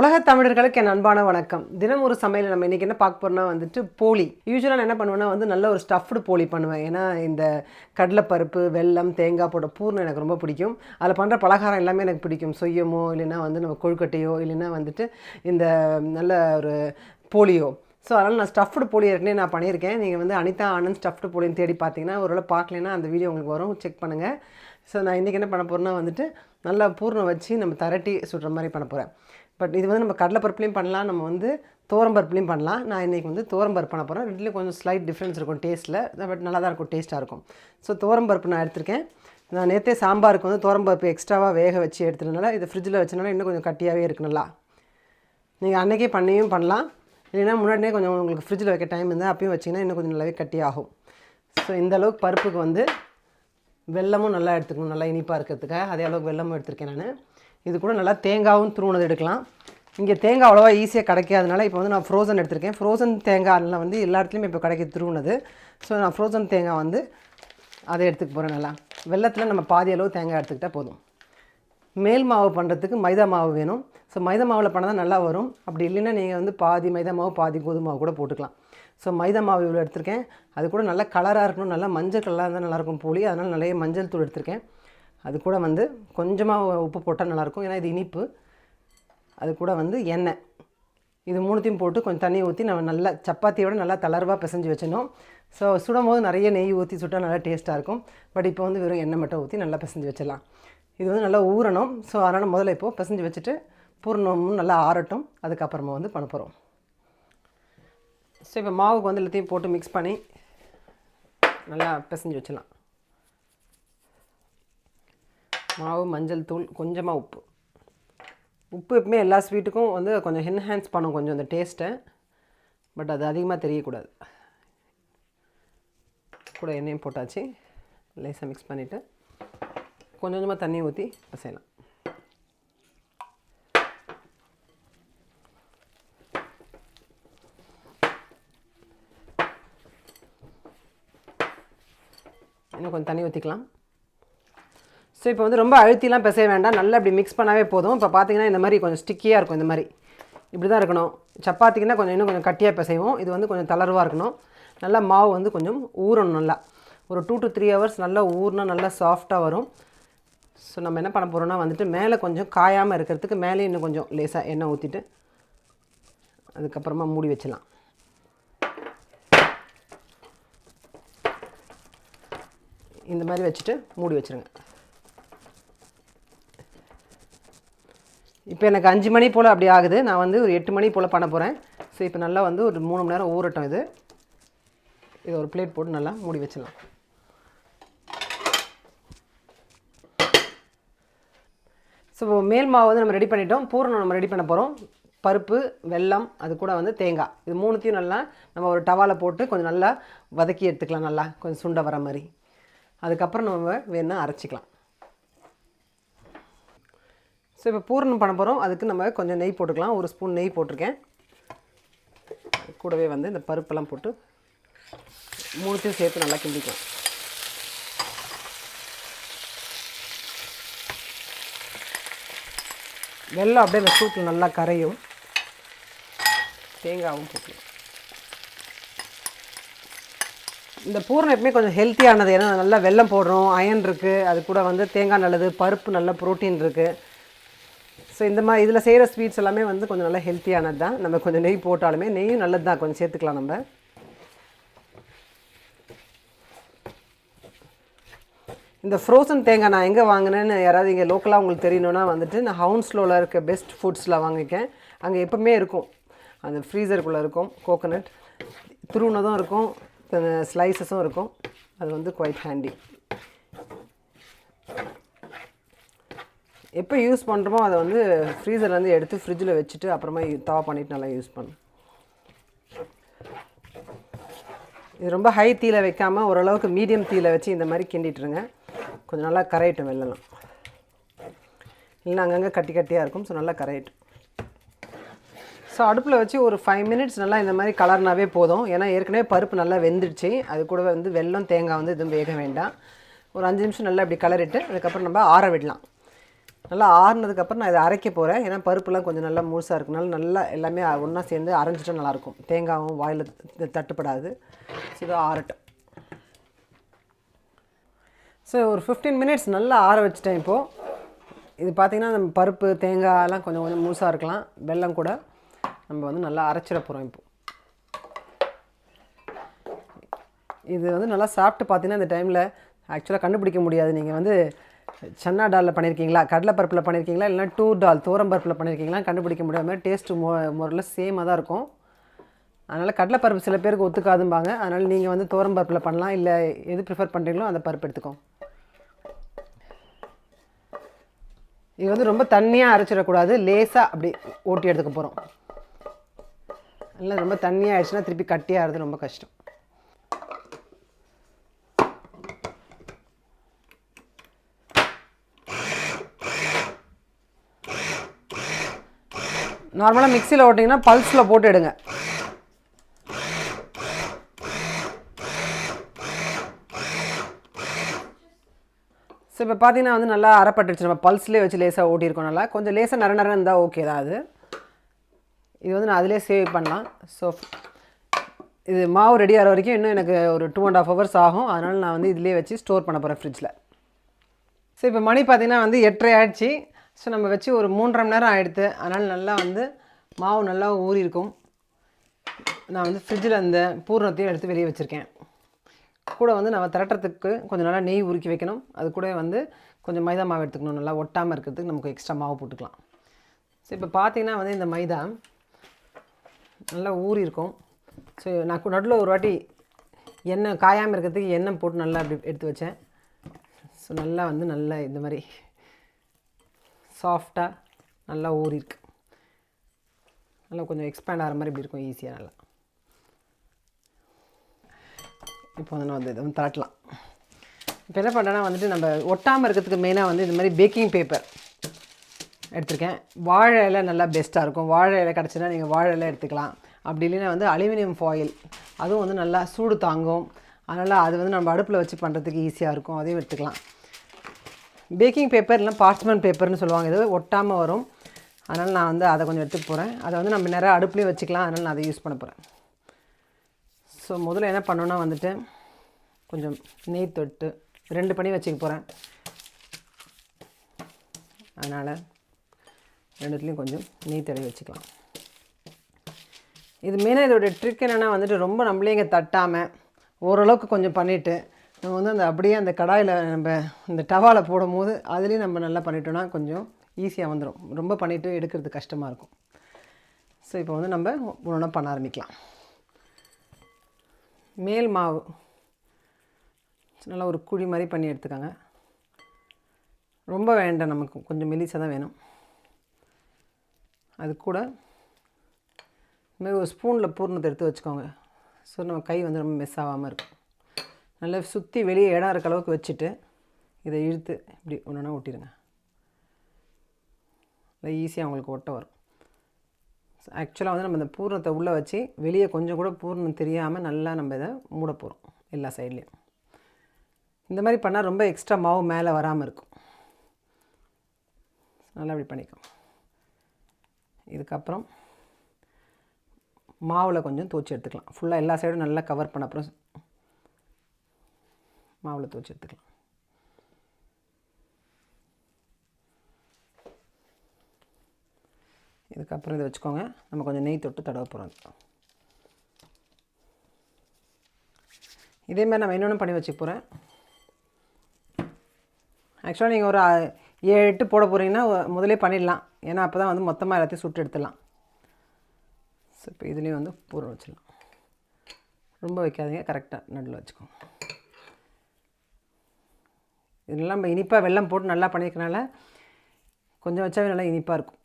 உலக தமிழர்களுக்கு என் அன்பான வணக்கம். தினம் ஒரு சமையல் நம்ம இன்றைக்கி என்ன பார்க்க போகிறோம்னா வந்துட்டு போலி. யூஸ்வலாக நான் என்ன பண்ணுவேன்னா வந்து நல்ல ஒரு ஸ்டஃப்டு போலி பண்ணுவேன். ஏன்னா இந்த கடலைப்பருப்பு வெல்லம் தேங்காய் போட்ட பூர்ணம் எனக்கு ரொம்ப பிடிக்கும். அதில் பண்ணுற பலகாரம் எல்லாமே எனக்கு பிடிக்கும். சொய்யமோ இல்லைன்னா வந்து நம்ம கொழுக்கட்டையோ இல்லைன்னா வந்துட்டு இந்த நல்ல ஒரு போலியோ. ஸோ அதனால் நான் ஸ்டஃப்டு போலி ஏற்கனவே நான் பண்ணியிருக்கேன். நீங்கள் வந்து அனிதா ஆனந்த் ஸ்டஃப்டு போலின்னு தேடி பார்த்தீங்கன்னா ஒருவேளை பார்க்கலைன்னா அந்த வீடியோ உங்களுக்கு வரும். செக் பண்ணுங்கள் ஸோ நான் இன்றைக்கி என்ன பண்ண போகிறேன்னா வந்துட்டு நல்லா பூர்ணம் வச்சு நம்ம தரட்டி சுடுற மாதிரி பண்ண போகிறேன் பட் இது வந்து நம்ம கடலைப்பருப்புலையும் பண்ணலாம் நம்ம வந்து தோரம்பருப்புலையும் பண்ணலாம். நான் இன்றைக்கி வந்து பருப்பு பண்ண போகிறேன் ரெண்டுலேயும் கொஞ்சம் ஸ்லைட் டிஃப்ரென்ஸ் இருக்கும் டேஸ்ட்டில் பட் நல்லா தான் இருக்கும் டேஸ்ட்டாக இருக்கும். ஸோ பருப்பு நான் எடுத்திருக்கேன். நான் நேற்றே சாம்பாருக்கு வந்து பருப்பு எக்ஸ்ட்ராவாக வேக வச்சு எடுத்ததுனால இது ஃப்ரிட்ஜில் வச்சனால இன்னும் கொஞ்சம் கட்டியாகவே இருக்கு நல்லா. நீங்கள் அன்றைக்கே பண்ணியும் பண்ணலாம். இல்லைன்னா முன்னாடியே கொஞ்சம் உங்களுக்கு ஃப்ரிட்ஜில் வைக்க டைம் இருந்தால் அப்பயும் வச்சிங்கன்னா இன்னும் கொஞ்சம் நல்லாவே கட்டியாகும். ஸோ இந்த அளவுக்கு பருப்புக்கு வந்து வெல்லமும் நல்லா எடுத்துக்கணும் நல்லா இனிப்பாக இருக்கிறதுக்காக. அதே அளவுக்கு வெல்லமும் எடுத்திருக்கேன் நான். இது கூட நல்லா தேங்காவும் துருவுனது எடுக்கலாம். இங்கே தேங்காய் அவ்வளோவா ஈஸியாக கிடைக்காதனால இப்போ வந்து நான் ஃப்ரோசன் எடுத்திருக்கேன். ஃப்ரோசன் தேங்காய்லாம் வந்து எல்லா இடத்துலையும் இப்போ கிடைக்க துருவுனது. ஸோ நான் ஃப்ரோசன் தேங்காய் வந்து அதை எடுத்துக்க போகிறேன் நல்லா. வெள்ளத்தில் நம்ம பாதி அளவு தேங்காய் எடுத்துக்கிட்டால் போதும். மேல் மாவு பண்ணுறதுக்கு மைதா மாவு வேணும். ஸோ மைதா மாவில் பண்ணால் தான் நல்லா வரும். அப்படி இல்லைன்னா நீங்கள் வந்து பாதி மைதா மாவு பாதி கோதுமை மாவு கூட போட்டுக்கலாம். ஸோ மைதா மாவு இவ்வளோ எடுத்திருக்கேன். அது கூட நல்லா கலராக இருக்கணும். நல்லா மஞ்சள் கலராக இருந்தால் நல்லாயிருக்கும் போலி அதனால் நிறைய மஞ்சள் தூள் எடுத்திருக்கேன். அது கூட வந்து கொஞ்சமாக உப்பு போட்டால் நல்லாயிருக்கும். ஏன்னா இது இனிப்பு. அது கூட வந்து எண்ணெய். இது மூணுத்தையும் போட்டு கொஞ்சம் தண்ணி ஊற்றி நம்ம நல்லா சப்பாத்தியோட நல்லா தளர்வாக பிசைஞ்சு வச்சிடணும். ஸோ சுடும் போது நிறைய நெய் ஊற்றி சுட்டால் நல்லா டேஸ்ட்டாக இருக்கும். பட் இப்போ வந்து வெறும் எண்ணெய் மட்டும் ஊற்றி நல்லா பிசைஞ்சு வச்சிடலாம். இது வந்து நல்லா ஊறணும். ஸோ அதனால் முதல்ல இப்போது பிசைஞ்சு வச்சுட்டு பூர்ணமும் நல்லா ஆறட்டும். அதுக்கப்புறமா வந்து பண்ண போகிறோம் ஸோ இப்போ மாவுக்கு வந்து எல்லாத்தையும் போட்டு மிக்ஸ் பண்ணி நல்லா பிசைஞ்சு வச்சிடலாம். மாவு மஞ்சள் தூள் கொஞ்சமாக உப்பு. உப்பு எப்பவுமே எல்லா ஸ்வீட்டுக்கும் வந்து கொஞ்சம் என்ஹான்ஸ் பண்ணும் கொஞ்சம் அந்த டேஸ்ட்டை பட் அது அதிகமாக தெரியக்கூடாது. கூட எண்ணெயும் போட்டாச்சு. லேசாக மிக்ஸ் பண்ணிவிட்டு கொஞ்சம் கொஞ்சமாக தண்ணி ஊற்றி பசையலாம் இன்னும் கொஞ்சம் தண்ணி ஊற்றிக்கலாம் ஸோ இப்போ வந்து ரொம்ப அழுத்திலாம் பிசைய வேண்டாம். நல்லா இப்படி மிக்ஸ் பண்ணாவே போதும். இப்போ பார்த்தீங்கன்னா இந்த மாதிரி கொஞ்சம் ஸ்டிக்கியாக இருக்கும் இந்த மாதிரி. இப்படி தான் இருக்கணும். சப்பாத்திக்குன்னா கொஞ்சம் இன்னும் கொஞ்சம் கட்டியாக பிசைவோம். இது வந்து கொஞ்சம் தளர்வாக இருக்கணும். நல்லா மாவு வந்து கொஞ்சம் ஊறணும் நல்லா. ஒரு டூ டு த்ரீ ஹவர்ஸ் நல்லா ஊறினா நல்லா சாஃப்டாக வரும். ஸோ நம்ம என்ன பண்ண போகிறோம்னா வந்துட்டு மேலே கொஞ்சம் காயாமல் இருக்கிறதுக்கு மேலே இன்னும் கொஞ்சம் லேசாக எண்ணெய் ஊற்றிட்டு அதுக்கப்புறமா மூடி வச்சிடலாம். இந்த மாதிரி வச்சுட்டு மூடி வச்சுருங்க. இப்போ எனக்கு அஞ்சு மணி போல் அப்படி ஆகுது. நான் வந்து ஒரு எட்டு மணி போல் பண்ண போகிறேன் ஸோ இப்போ நல்லா வந்து ஒரு மூணு மணி நேரம் ஊறட்டும் இது. இது ஒரு பிளேட் போட்டு நல்லா மூடி வச்சிடலாம். ஸோ மேல் மாவு வந்து நம்ம ரெடி பண்ணிட்டோம். பூரணம் நம்ம ரெடி பண்ண போகிறோம் பருப்பு வெல்லம் அது கூட வந்து தேங்காய். இது மூணுத்தையும் நல்லா நம்ம ஒரு டவாவில் போட்டு கொஞ்சம் நல்லா வதக்கி எடுத்துக்கலாம் நல்லா. கொஞ்சம் சுண்டை வர மாதிரி. அதுக்கப்புறம் நம்ம வேணால் அரைச்சிக்கலாம். ஸோ இப்போ பூரணம் பண்ண போகிறோம் அதுக்கு நம்ம கொஞ்சம் நெய் போட்டுக்கலாம். ஒரு ஸ்பூன் நெய் போட்டிருக்கேன். கூடவே வந்து இந்த பருப்பெல்லாம் போட்டு மூணுத்தையும் சேர்த்து நல்லா கிண்டிக்கலாம். வெள்ளம் அப்படியே இந்த சூட்டில் நல்லா கரையும். தேங்காவும் போட்டுக்கலாம். இந்த பூரணம் எப்பவுமே கொஞ்சம் ஹெல்த்தியானது ஏன்னா நல்லா வெல்லம் போடுறோம். அயன் இருக்குது அது கூட வந்து தேங்காய் நல்லது பருப்பு நல்ல ப்ரோட்டீன் இருக்குது ஸோ இந்த மாதிரி இதில் செய்கிற ஸ்வீட்ஸ் எல்லாமே வந்து கொஞ்சம் நல்லா ஹெல்த்தியானது தான் நம்ம கொஞ்சம் நெய் போட்டாலுமே நெய்யும் நல்லது தான் கொஞ்சம் சேர்த்துக்கலாம் நம்ம. இந்த ஃப்ரோசன் தேங்காய் நான் எங்கே வாங்கினேன்னு யாராவது இங்கே லோக்கலாக உங்களுக்கு தெரியணுன்னா வந்துட்டு நான் ஹவுன்ஸ்லோவில் இருக்க பெஸ்ட் ஃபுட்ஸில் வாங்கியிருக்கேன். அங்கே எப்போவுமே இருக்கும். அந்த ஃப்ரீசருக்குள்ளே இருக்கும் கோகோனட் துருவுனதும் இருக்கும் ஸ்லைசஸும் இருக்கும். அது வந்து குவைட் ஹேண்டி எப்போ யூஸ் பண்ணுறோமோ அதை வந்து ஃப்ரீசர்லேருந்து எடுத்து ஃப்ரிட்ஜில் வச்சுட்டு அப்புறமா தவா பண்ணிவிட்டு நல்லா யூஸ் பண்ணும் இது ரொம்ப ஹை தீயில் வைக்காமல் ஓரளவுக்கு மீடியம் தீயில் வச்சு இந்த மாதிரி கிண்டிட்டுருங்க. கொஞ்சம் நல்லா கரையட்டும் வெள்ளலாம் இல்லைன்னா அங்கங்கே கட்டி கட்டியாக இருக்கும் ஸோ நல்லா கரையட்டும். ஸோ அடுப்பில் வச்சு ஒரு ஃபைவ் மினிட்ஸ் நல்லா இந்த மாதிரி கலர்னாவே போதும். ஏன்னா ஏற்கனவே பருப்பு நல்லா வெந்துடுச்சு. அது கூட வந்து வெல்லம் தேங்காய் வந்து எதுவும் வேக வேண்டாம். ஒரு அஞ்சு நிமிஷம் நல்லா இப்படி கலரிட்டு அதுக்கப்புறம் நம்ம ஆற விடலாம். நல்லா ஆறுனதுக்கப்புறம் நான் இதை அரைக்க போகிறேன் ஏன்னா பருப்புலாம் கொஞ்சம் நல்லா முழுசாக இருக்கனால நல்லா எல்லாமே ஒன்றா சேர்ந்து அரைஞ்சிட்டா நல்லாயிருக்கும். தேங்காயும் வாயில் தட்டுப்படாது. ஸோ இதை ஆறட்டும். ஸோ ஒரு ஃபிஃப்டீன் மினிட்ஸ் நல்லா ஆற வச்சுட்டேன் இப்போது இது பார்த்திங்கன்னா நம்ம பருப்பு தேங்காயெல்லாம் கொஞ்சம் கொஞ்சம் முழுசாக இருக்கலாம். வெல்லம் கூட நம்ம வந்து நல்லா அரைச்சிட போகிறோம் இப்போது இது வந்து நல்லா சாப்பிட்டு பார்த்தீங்கன்னா இந்த டைமில் ஆக்சுவலாக கண்டுபிடிக்க முடியாது. நீங்கள் வந்து சன்னா டாலில் பண்ணியிருக்கீங்களா கடலைப்பருப்பில் பண்ணியிருக்கீங்களா இல்லைனா டூர் டால் தோரம்பருப்பில் பண்ணியிருக்கீங்களா கண்டுபிடிக்க முடியாத டேஸ்ட்டு மோ முறையில் சேமாக தான் இருக்கும். அதனால் கடலைப்பருப்பு சில பேருக்கு ஒத்துக்காதும்பாங்க. அதனால் நீங்கள் வந்து தோரம்பருப்பில் பண்ணலாம். இல்லை எது ப்ரிஃபர் பண்ணுறீங்களோ அந்த பருப்பு எடுத்துக்கோ இது வந்து ரொம்ப தண்ணியாக அரைச்சிடக்கூடாது. லேசாக அப்படி ஓட்டி எடுத்துக்க போகிறோம் இல்லை ரொம்ப தண்ணியாக ஆயிடுச்சுன்னா திருப்பி கட்டியாகிறது ரொம்ப கஷ்டம். நார்மலாக மிக்சியில் ஓட்டிங்கன்னா பல்ஸில் போட்டு எடுங்க. ஸோ இப்போ பார்த்தீங்கன்னா வந்து நல்லா அறப்பட்டுருச்சு நம்ம பல்ஸ்லேயே வச்சு லேசாக ஓட்டியிருக்கோம் நல்லா. கொஞ்சம் லேசாக நர நரன்னு இருந்தால் ஓகே தான் அது. இது வந்து நான் அதிலே சேவ் பண்ணலாம். ஸோ இது மாவு ரெடி ஆகிற வரைக்கும் இன்னும் எனக்கு ஒரு டூ அண்ட் ஆஃப் ஹவர்ஸ் ஆகும். அதனால் நான் வந்து இதிலே வச்சு ஸ்டோர் பண்ண போகிறேன் ஃப்ரிட்ஜில் ஸோ இப்போ மணி பார்த்திங்கன்னா வந்து எட்டரை ஆயிடுச்சு. ஸோ நம்ம வச்சு ஒரு மூன்றரை மணி நேரம் ஆகிடுது அதனால் நல்லா வந்து மாவு நல்லா ஊறி இருக்கும் நான் வந்து ஃப்ரிட்ஜில் அந்த பூர்ணத்தையும் எடுத்து வெளியே வச்சுருக்கேன். கூட வந்து நம்ம திரட்டுறதுக்கு கொஞ்சம் நல்லா நெய் உருக்கி வைக்கணும். அது கூட வந்து கொஞ்சம் மைதா மாவு எடுத்துக்கணும். நல்லா ஒட்டாமல் இருக்கிறதுக்கு நமக்கு எக்ஸ்ட்ரா மாவு போட்டுக்கலாம். ஸோ இப்போ பார்த்தீங்கன்னா வந்து இந்த மைதா நல்லா ஊறி இருக்கும் ஸோ நான் நடுவில் ஒரு வாட்டி எண்ணெய் காயாமல் இருக்கிறதுக்கு எண்ணெய் போட்டு நல்லா அப்படி எடுத்து வச்சேன். ஸோ நல்லா வந்து நல்லா இந்த மாதிரி சாஃப்டாக நல்லா ஊறிருக்கு. நல்லா கொஞ்சம் எக்ஸ்பேண்ட் ஆகிற மாதிரி இப்படி இருக்கும் ஈஸியாக நல்லா. இப்போ வந்து நான் வந்து இதை வந்து தரட்டலாம். இப்போ என்ன பண்ணுறேன்னா வந்துட்டு நம்ம ஒட்டாமல் இருக்கிறதுக்கு மெயினாக வந்து இந்த மாதிரி பேக்கிங் பேப்பர் எடுத்திருக்கேன். வாழை இலை நல்லா பெஸ்ட்டாக இருக்கும். வாழை இலை கிடச்சினா நீங்கள் வாழை இலை எடுத்துக்கலாம். அப்படி இல்லைன்னா வந்து அலுமினியம் ஃபாயில் அதுவும் வந்து நல்லா சூடு தாங்கும். அதனால் அது வந்து நம்ம அடுப்பில் வச்சு பண்ணுறதுக்கு ஈஸியாக இருக்கும். அதையும் எடுத்துக்கலாம். பேக்கிங் பேப்பர் இல்லை பார்ச்மெண்ட் பேப்பர்னு சொல்லுவாங்க. இது ஒட்டாமல் வரும். அதனால் நான் வந்து அதை கொஞ்சம் எடுத்துக்க போகிறேன் அதை வந்து நம்ம நிறைய அடுப்புலேயும் வச்சுக்கலாம். அதனால் நான் அதை யூஸ் பண்ண போகிறேன் ஸோ முதல்ல என்ன பண்ணோன்னா வந்துட்டு கொஞ்சம் நெய் தொட்டு ரெண்டு பண்ணி வச்சுக்க போகிறேன் அதனால் ரெண்டுத்துலேயும் கொஞ்சம் நெய் தடவி வச்சுக்கலாம். இது மெயினாக இதோடைய ட்ரிக் என்னென்னா வந்துட்டு ரொம்ப நம்மளே இங்கே தட்டாமல் ஓரளவுக்கு கொஞ்சம் பண்ணிவிட்டு நம்ம வந்து அந்த அப்படியே அந்த கடாயில் நம்ம இந்த டவாவில் போடும் போது அதுலேயும் நம்ம நல்லா பண்ணிட்டோன்னா கொஞ்சம் ஈஸியாக வந்துடும் ரொம்ப பண்ணிவிட்டு எடுக்கிறது கஷ்டமாக இருக்கும். ஸோ இப்போ வந்து நம்ம ஒன்று பண்ண ஆரம்பிக்கலாம். மேல் மாவு. நல்லா ஒரு குழி மாதிரி பண்ணி எடுத்துக்கோங்க. ரொம்ப வேண்டாம் நமக்கு. கொஞ்சம் மெலிசாக தான் வேணும். அது கூட இதுமாதிரி ஒரு ஸ்பூனில் பூர்ணத்தை எடுத்து வச்சுக்கோங்க. ஸோ நம்ம கை வந்து ரொம்ப மெஸ் ஆகாமல் இருக்கும். நல்லா சுற்றி வெளியே இடம் இருக்க அளவுக்கு வச்சுட்டு இதை இழுத்து இப்படி ஒன்று ஒன்றா ஒட்டிடுங்க. நல்லா ஈஸியாக உங்களுக்கு ஒட்ட வரும். ஆக்சுவலாக வந்து நம்ம இந்த பூர்ணத்தை உள்ளே வச்சு வெளியே கொஞ்சம் கூட பூர்ணம் தெரியாமல் நல்லா நம்ம இதை மூட போகிறோம் எல்லா சைட்லேயும் இந்த மாதிரி பண்ணால் ரொம்ப எக்ஸ்ட்ரா மாவு மேலே வராமல் இருக்கும். நல்லா இப்படி பண்ணிக்கோ இதுக்கப்புறம் மாவில் கொஞ்சம் தூச்சி எடுத்துக்கலாம். ஃபுல்லாக எல்லா சைடும் நல்லா கவர் பண்ண அப்புறம் மாவில் தூச்சி எடுத்துக்கலாம். இதுக்கப்புறம் இதை வச்சுக்கோங்க. நம்ம கொஞ்சம் நெய் தொட்டு தடவ போகிறோம் இதே மாதிரி நம்ம இன்னொன்று பண்ணி வச்சுக்க போகிறேன் ஆக்சுவலாக நீங்கள் ஒரு ஏழு எட்டு போட போகிறீங்கன்னா முதலே பண்ணிடலாம். ஏன்னா அப்போ தான் வந்து மொத்தமாக எல்லாத்தையும் சுட்டு எடுத்துடலாம். ஸோ இப்போ இதுலேயும் வந்து பூரம் வச்சிடலாம். ரொம்ப வைக்காதீங்க. கரெக்டாக நடுவில் வச்சுக்கோங்க. இதெல்லாம் நம்ம இனிப்பாக வெள்ளம் போட்டு நல்லா பண்ணியிருக்கனால கொஞ்சம் வச்சாவே நல்லா இனிப்பாக இருக்கும்.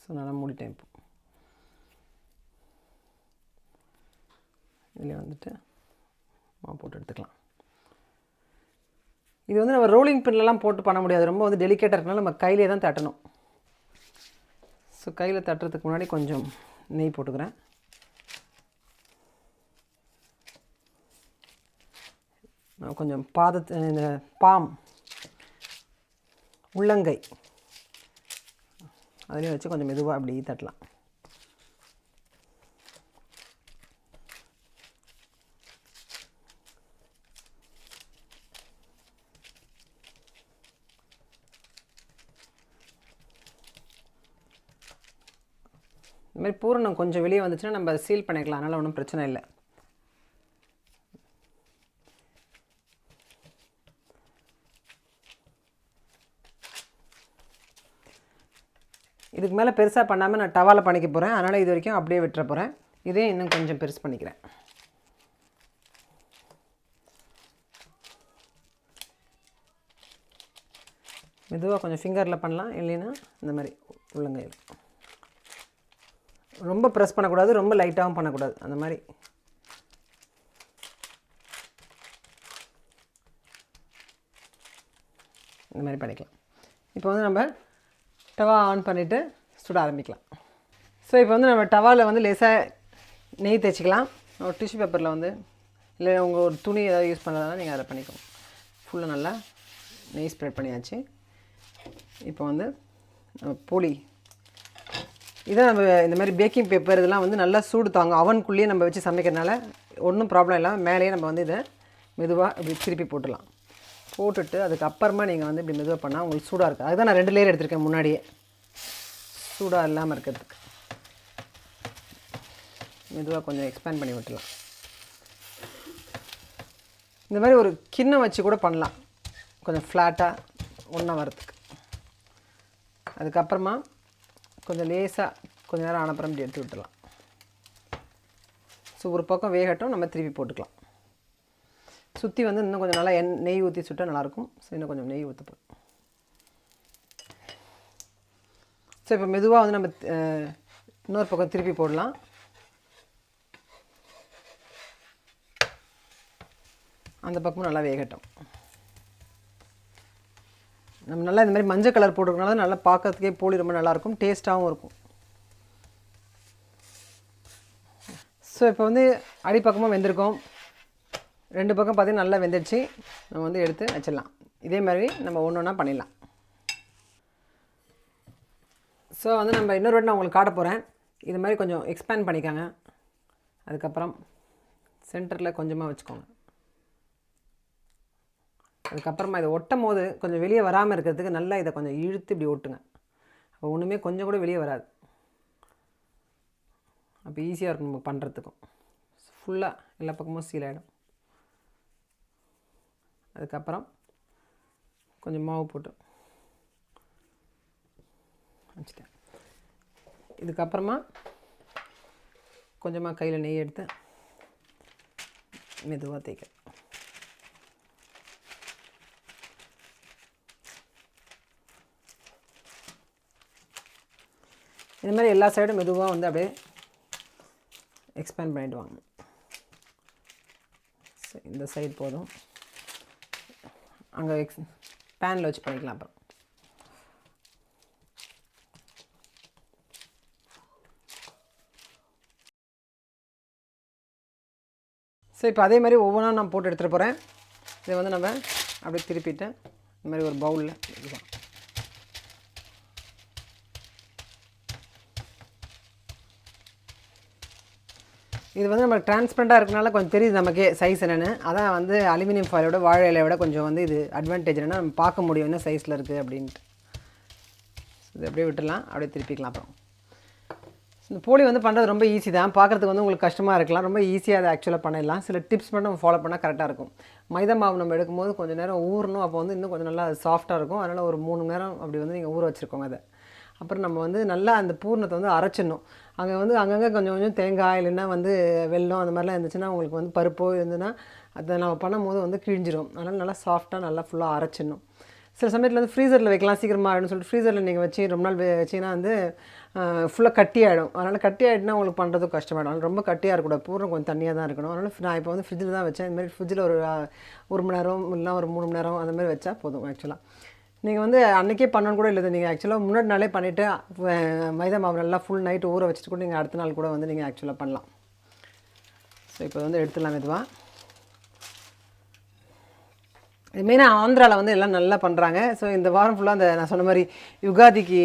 ஸோ நல்லா மூடிட்டேன் இப்போ. இதில் வந்துட்டு மா போட்டு எடுத்துக்கலாம். இது வந்து நம்ம ரோலிங் பின்லலாம் போட்டு பண்ண முடியாது. ரொம்ப வந்து டெலிகேட்டாக இருக்கனால நம்ம கையிலே தான் தட்டணும். ஸோ கையில் தட்டுறதுக்கு முன்னாடி கொஞ்சம் நெய் போட்டுக்கிறேன். கொஞ்சம் பாதத்து இந்த பாம் உள்ளங்கை அதிலே வச்சு கொஞ்சம் மெதுவாக அப்படி தட்டலாம். இந்த மாதிரி பூரணம் கொஞ்சம் வெளியே வந்துச்சுன்னா நம்ம சீல் பண்ணிக்கலாம். அதனால் ஒன்றும் பிரச்சனை இல்லை. இதுக்கு மேலே பெருசாக பண்ணாமல் நான் டவாவில் பண்ணிக்க போகிறேன். அதனால் இது வரைக்கும் அப்படியே விட்டுற போகிறேன். இதே இன்னும் கொஞ்சம் பெருசு பண்ணிக்கிறேன். மெதுவாக கொஞ்சம் ஃபிங்கரில் பண்ணலாம். இல்லைன்னா இந்த மாதிரி உள்ளங்கையில். ரொம்ப ப்ரெஸ் பண்ணக்கூடாது. ரொம்ப லைட்டாகவும் பண்ணக்கூடாது. அந்த மாதிரி. இந்த மாதிரி பண்ணிக்கலாம். இப்போ வந்து நம்ம டவா ஆன் பண்ணிவிட்டு சுட ஆரம்பிக்கலாம். ஸோ இப்போ வந்து நம்ம டவாவில் வந்து லேசாக நெய் தேய்ச்சிக்கலாம். ஒரு டிஷ்யூ பேப்பரில் வந்து இல்லை உங்கள் ஒரு துணி ஏதாவது யூஸ் பண்ணுறதுனால நீங்கள் அதை பண்ணிக்கணும் ஃபுல்லாக நல்லா நெய் ஸ்ப்ரெட் பண்ணியாச்சு. இப்போ வந்து நம்ம போலி இதான் நம்ம இந்த மாதிரி பேக்கிங் பேப்பர் இதெல்லாம் வந்து நல்லா சூடு தாங்கும். அவனுக்குள்ளேயே நம்ம வச்சு சமைக்கிறதுனால ஒன்றும் ப்ராப்ளம் இல்லாமல் மேலேயே நம்ம வந்து இதை மெதுவாக இப்படி திருப்பி போட்டுடலாம். போட்டுட்டு அதுக்கப்புறமா நீங்கள் வந்து இப்படி மெதுவாக பண்ணால் உங்களுக்கு சூடாக இருக்குது அதுதான் நான் ரெண்டு லேயர் எடுத்திருக்கேன் முன்னாடியே. சூடாக இல்லாமல் இருக்கிறதுக்கு. மெதுவாக கொஞ்சம் எக்ஸ்பேண்ட் பண்ணி விட்டுலாம். இந்த மாதிரி ஒரு கிண்ணம் வச்சு கூட பண்ணலாம். கொஞ்சம் ஃப்ளாட்டாக ஒன்றா வரத்துக்கு அதுக்கப்புறமா கொஞ்சம் லேசாக கொஞ்ச நேரம் ஆனப்புறம் இப்படி எடுத்து விட்டுலாம். ஸோ ஒரு பக்கம் வேகட்டும் நம்ம திருப்பி போட்டுக்கலாம். சுற்றி வந்து இன்னும் கொஞ்சம் நல்லா எண் நெய் ஊற்றி சுட்டால் நல்லாயிருக்கும் ஸோ இன்னும் கொஞ்சம் நெய் ஊற்ற ஸோ இப்போ மெதுவாக வந்து நம்ம இன்னொரு பக்கம் திருப்பி போடலாம். அந்த பக்கமும் நல்லா வேகட்டும். நம்ம நல்லா இந்த மாதிரி மஞ்சள் கலர் போட்டுருக்கனால நல்லா பார்க்கறதுக்கே போலி ரொம்ப நல்லாயிருக்கும் டேஸ்ட்டாகவும் இருக்கும். ஸோ இப்போ வந்து அடிப்பக்கமாக வெந்திருக்கோம். ரெண்டு பக்கம் பார்த்திங்கன்னா நல்லா வெந்துடுச்சு. நம்ம வந்து எடுத்து வச்சிடலாம். இதே மாதிரி நம்ம ஒன்று ஒன்றா பண்ணிடலாம். ஸோ வந்து நம்ம இன்னொரு வாட்டி நான் உங்களுக்கு காட்ட போகிறேன் இது மாதிரி கொஞ்சம் எக்ஸ்பேண்ட் பண்ணிக்கோங்க. அதுக்கப்புறம் சென்டரில் கொஞ்சமாக வச்சுக்கோங்க. அதுக்கப்புறமா இதை ஒட்டும் போது கொஞ்சம் வெளியே வராமல் இருக்கிறதுக்கு நல்லா இதை கொஞ்சம் இழுத்து இப்படி ஒட்டுங்க. அப்போ ஒன்றுமே கொஞ்சம் கூட வெளியே வராது. அப்போ ஈஸியாக இருக்கும் நம்ம பண்ணுறதுக்கும் ஃபுல்லாக எல்லா பக்கமும் சீல் ஆகிடும் அதுக்கப்புறம் கொஞ்சம் மாவு போட்டு வச்சுட்டேன் இதுக்கப்புறமா கொஞ்சமாக கையில் நெய் எடுத்து மெதுவாக தேய்க்க இந்த மாதிரி எல்லா சைடும் மெதுவாக வந்து அப்படியே எக்ஸ்பேண்ட் பண்ணிட்டு வாங்க சரி, இந்த சைடு போதும். அங்கே எக்ஸ் பேனில் வச்சு பண்ணிக்கலாம் அப்புறம். ஸோ இப்போ அதே மாதிரி ஒவ்வொன்றா நான் போட்டு எடுத்துகிட்டு போகிறேன் இதை வந்து நம்ம அப்படியே திருப்பிட்டு இந்த மாதிரி ஒரு பவுலில் இதுதான் இது வந்து நம்மளுக்கு டிரான்ஸ்பரண்ட்டாக இருக்கனால கொஞ்சம் தெரியுது நமக்கே சைஸ் என்னென்னு. அதான் வந்து அலுமினியம் ஃபாயிலோட வாழை இலையோட கொஞ்சம் வந்து இது அட்வான்டேஜ் என்னென்னா நம்ம பார்க்க முடியும் என்ன சைஸில் இருக்குது அப்படின்ட்டு. இது அப்படியே விட்டுடலாம். அப்படியே திருப்பிக்கலாம் அப்புறம். இந்த போலி வந்து பண்ணுறது ரொம்ப ஈஸி தான். பார்க்குறதுக்கு வந்து உங்களுக்கு கஷ்டமாக இருக்கலாம். ரொம்ப ஈஸியாக அதை ஆக்சுவலாக பண்ணிடலாம். சில டிப்ஸ் மட்டும் நம்ம ஃபாலோ பண்ணால் கரெக்டாக இருக்கும். மைதா மாவு நம்ம எடுக்கும்போது கொஞ்சம் நேரம் ஊறணும். அப்போ வந்து இன்னும் கொஞ்சம் நல்லா சாஃப்டாக இருக்கும். அதனால் ஒரு மூணு நேரம் அப்படி வந்து நீங்கள் ஊற வச்சுருக்கோங்க அதை. அப்புறம் நம்ம வந்து நல்லா அந்த பூர்ணத்தை வந்து அரைச்சிடணும். அங்கே வந்து அங்கங்கே கொஞ்சம் கொஞ்சம் தேங்காய் இல்லைன்னா வந்து வெல்லம் அந்த மாதிரிலாம் இருந்துச்சுன்னா உங்களுக்கு வந்து பருப்போ இருந்துன்னா அதை நம்ம பண்ணும்போது வந்து கிழிஞ்சிரும். அதனால் நல்லா சாஃப்டாக நல்லா ஃபுல்லாக அரைச்சிடணும். சில சமயத்தில் வந்து ஃப்ரீசரில் வைக்கலாம் சீக்கிரமாக ஆகிடும் சொல்லிட்டு ஃப்ரீசரில் நீங்கள் வச்சு ரொம்ப நாள் வச்சிங்கன்னா வச்சீங்கன்னா வந்து ஃபுல்லாக கட்டி ஆகிடும் அதனால் கட்டி உங்களுக்கு பண்ணுறதும் கஷ்டமாயிடும். அதனால் ரொம்ப கட்டியாக இருக்கக்கூடாது. பூர்ணம் கொஞ்சம் தண்ணியாக தான் இருக்கணும். அதனால் நான் இப்போ வந்து ஃப்ரிட்ஜில் தான் வச்சேன். இந்த மாதிரி ஃப்ரிட்ஜில் ஒரு ஒரு மணி நேரம் இல்லைனா ஒரு மூணு மணி நேரம் அந்த மாதிரி வச்சா போதும் ஆக்சுவலாக நீங்கள் வந்து அன்றைக்கே பண்ணணும் கூட இல்லை நீங்கள் ஆக்சுவலாக முன்னாடி நாளே பண்ணிவிட்டு மைதா மாவு நல்லா ஃபுல் நைட் ஊற வச்சுட்டு கூட நீங்கள் அடுத்த நாள் கூட வந்து நீங்கள் ஆக்சுவலாக பண்ணலாம். ஸோ இப்போ வந்து எடுத்துடலாம் மெதுவாக மெயினாக ஆந்திராவில் வந்து எல்லாம் நல்லா பண்ணுறாங்க ஸோ இந்த வாரம் ஃபுல்லாக அந்த நான் சொன்ன மாதிரி யுகாதிக்கு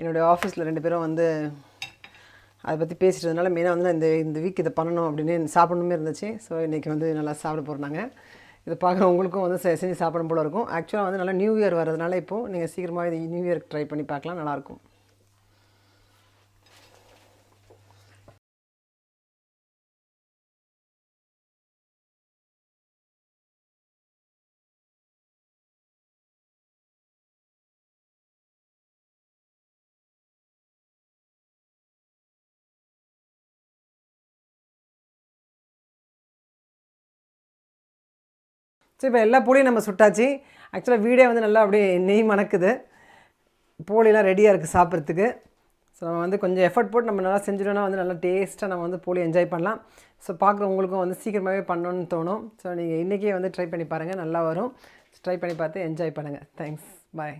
என்னுடைய ஆஃபீஸில் ரெண்டு பேரும் வந்து அதை பற்றி பேசிட்டதுனால மெயினாக வந்து நான் இந்த இந்த வீக் இதை பண்ணணும் அப்படின்னு சாப்பிடணுமே இருந்துச்சு. ஸோ இன்றைக்கி வந்து நல்லா சாப்பிட போகிறாங்க இதை பார்க்குறவங்களுக்கும் வந்து செஞ்சு சாப்பிடும் போல இருக்கும். ஆக்சுவலாக வந்து நல்லா நியூ இயர் வர்றதுனால இப்போது நீங்கள் சீக்கிரமாக இது நியூ இயர் ட்ரை பண்ணி பார்க்கலாம். நல்லாயிருக்கும் ஸோ இப்போ எல்லா போலியும் நம்ம சுட்டாச்சு. ஆக்சுவலாக வீடே வந்து நல்லா அப்படியே நெய் மணக்குது. போலிலாம் ரெடியாக இருக்குது சாப்பிட்றதுக்கு. ஸோ நம்ம வந்து கொஞ்சம் எஃபர்ட் போட்டு நம்ம நல்லா செஞ்சிட்டோம்னா வந்து நல்லா டேஸ்ட்டாக நம்ம வந்து போலி என்ஜாய் பண்ணலாம். ஸோ பார்க்குறவங்களுக்கும் வந்து சீக்கிரமாகவே பண்ணணும்னு தோணும். ஸோ நீங்கள் இன்றைக்கே வந்து ட்ரை பண்ணி பாருங்கள் நல்லா வரும். ட்ரை பண்ணி பார்த்து என்ஜாய் பண்ணுங்கள் தேங்க்ஸ் பாய்